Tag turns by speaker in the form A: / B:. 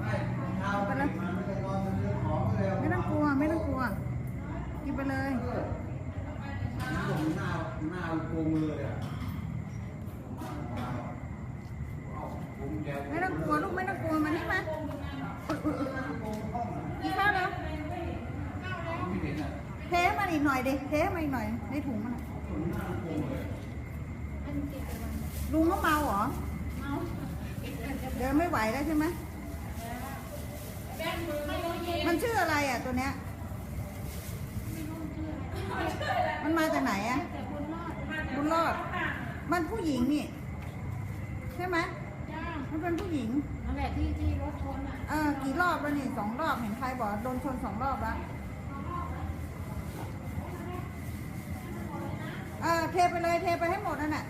A: ไม่เท้ามันไม่ได้นอนมันเรื่องของก็เลย
B: ไม่ต้องกลัว ไม่ต้องกลัว กินไปเลย
A: เออนี่ตรงหน้าหน้าลูกกงเลยอะเอาผมแก
B: ไม่ต้องกลัวลูกไม่ต้องกลัวมานี่มากินข้าวแล้ว
A: ไม่เห็นอะ
B: เทให้มันอีกหน่อยดิเทให้มันอีกหน่อยในถุงมันอะ
A: ตรงหน้า ลูกกงเลย
B: ลุงก็เมาเหรอเดินไม่ไหวแล้วใช่ไหมมันชื่ออะไรอะตัวเนี้ย มันมาจากไหนอะ บุญรอด มันผู้หญิงนี่ ใช่ไหม
C: จ้า
B: มันเป็นผู้หญิง
C: นั่นแหละที่ที่รถชนอะ
B: เออ กี่รอบแล้วนี่สองรอบเห็นใครบอกโดนชนสองรอบแล้วเออเทไปเลยเทไปให้หมดนั่นแหละ